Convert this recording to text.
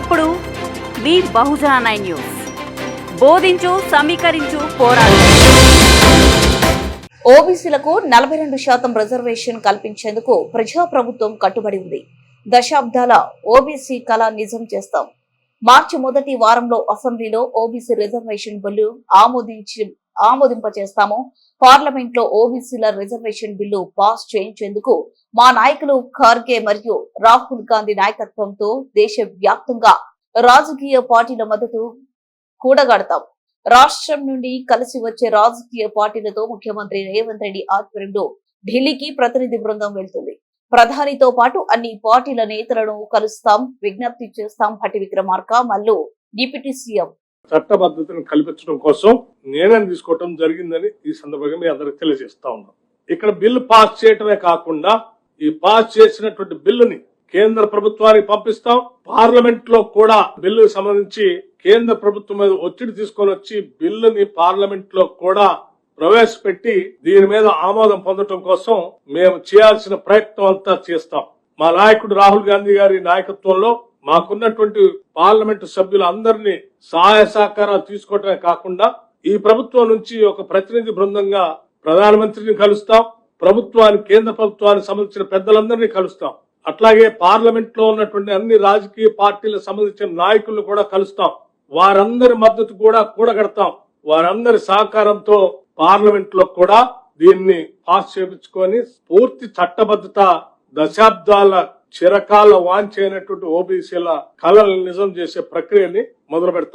ఎప్పుడు మీ బహుజన న్యూస్. బోధించు సమీకరించు పోరాడు. ఓబీసీలకు నలభై రెండు శాతం రిజర్వేషన్ కల్పించేందుకు ప్రజాప్రభుత్వం కట్టుబడి ఉంది. దశాబ్దాల ఓబీసీ కళ నిజం చేస్తాం. మార్చి మొదటి వారంలో అసెంబ్లీలో ఓబీసీ రిజర్వేషన్ బిల్లు ఆమోదించి చేస్తాము పార్లమెంట్లో ఓబీసీల రిజర్వేషన్ బిల్లు పాస్ చేయించేందుకు మా నాయకులు ఖార్గే మరియు రాహుల్ గాంధీ నాయకత్వంతో దేశ వ్యాప్తంగా రాజకీయ పార్టీల మద్దతు కూడగడతాం. రాష్ట్రం నుండి కలిసి వచ్చే రాజకీయ పార్టీలతో ముఖ్యమంత్రి రేవంత్ రెడ్డి ఆధ్వర్యంలో ఢిల్లీకి ప్రతినిధి బృందం వెళ్తుంది. ప్రధానితో పాటు అన్ని పార్టీల నేతలను కలుస్తాం విజ్ఞప్తి చేస్తాం. భట్టి విక్రమార్క మల్లు డిప్యూటీ సీఎం చట్టబద్ధతను కల్పించడం కోసం నిర్ణయం తీసుకోవటం జరిగిందని ఈ సందర్భంగా మీ అందరికి తెలియజేస్తా ఉన్నాం. ఇక్కడ బిల్లు పాస్ చేయటమే కాకుండా ఈ పాస్ చేసినటువంటి బిల్లుని కేంద్ర ప్రభుత్వానికి పంపిస్తాం. పార్లమెంట్లో కూడా బిల్లు సంబంధించి కేంద్ర ప్రభుత్వం మీద ఒత్తిడి తీసుకొని వచ్చి బిల్లుని పార్లమెంట్లో కూడా ప్రవేశపెట్టి దీని మీద ఆమోదం పొందడం కోసం మేము చేయాల్సిన ప్రయత్నం అంతా చేస్తాం. మా నాయకుడు రాహుల్ గాంధీ గారి నాయకత్వంలో మాకున్నటువంటి పార్లమెంటు సభ్యులందరినీ సహాయ సహకారాలు తీసుకోవటమే కాకుండా ఈ ప్రభుత్వం నుంచి ఒక ప్రతినిధి బృందంగా ప్రధానమంత్రిని కలుస్తాం. ప్రభుత్వానికి కేంద్ర ప్రభుత్వానికి సంబంధించిన పెద్దలందరినీ కలుస్తాం. అట్లాగే పార్లమెంట్లో ఉన్నటువంటి అన్ని రాజకీయ పార్టీలకు సంబంధించిన నాయకులను కూడా కలుస్తాం. వారందరి మద్దతు కూడా కూడగడతాం. వారందరి సహకారంతో పార్లమెంట్లో కూడా దీన్ని పాస్ చేపించుకొని పూర్తి చట్టబద్ధత దశాబ్దాల చిరకాల వాంఛైనటువంటి ఓబీసీల కళలను నిజం చేసే ప్రక్రియని మొదలు పెడతాం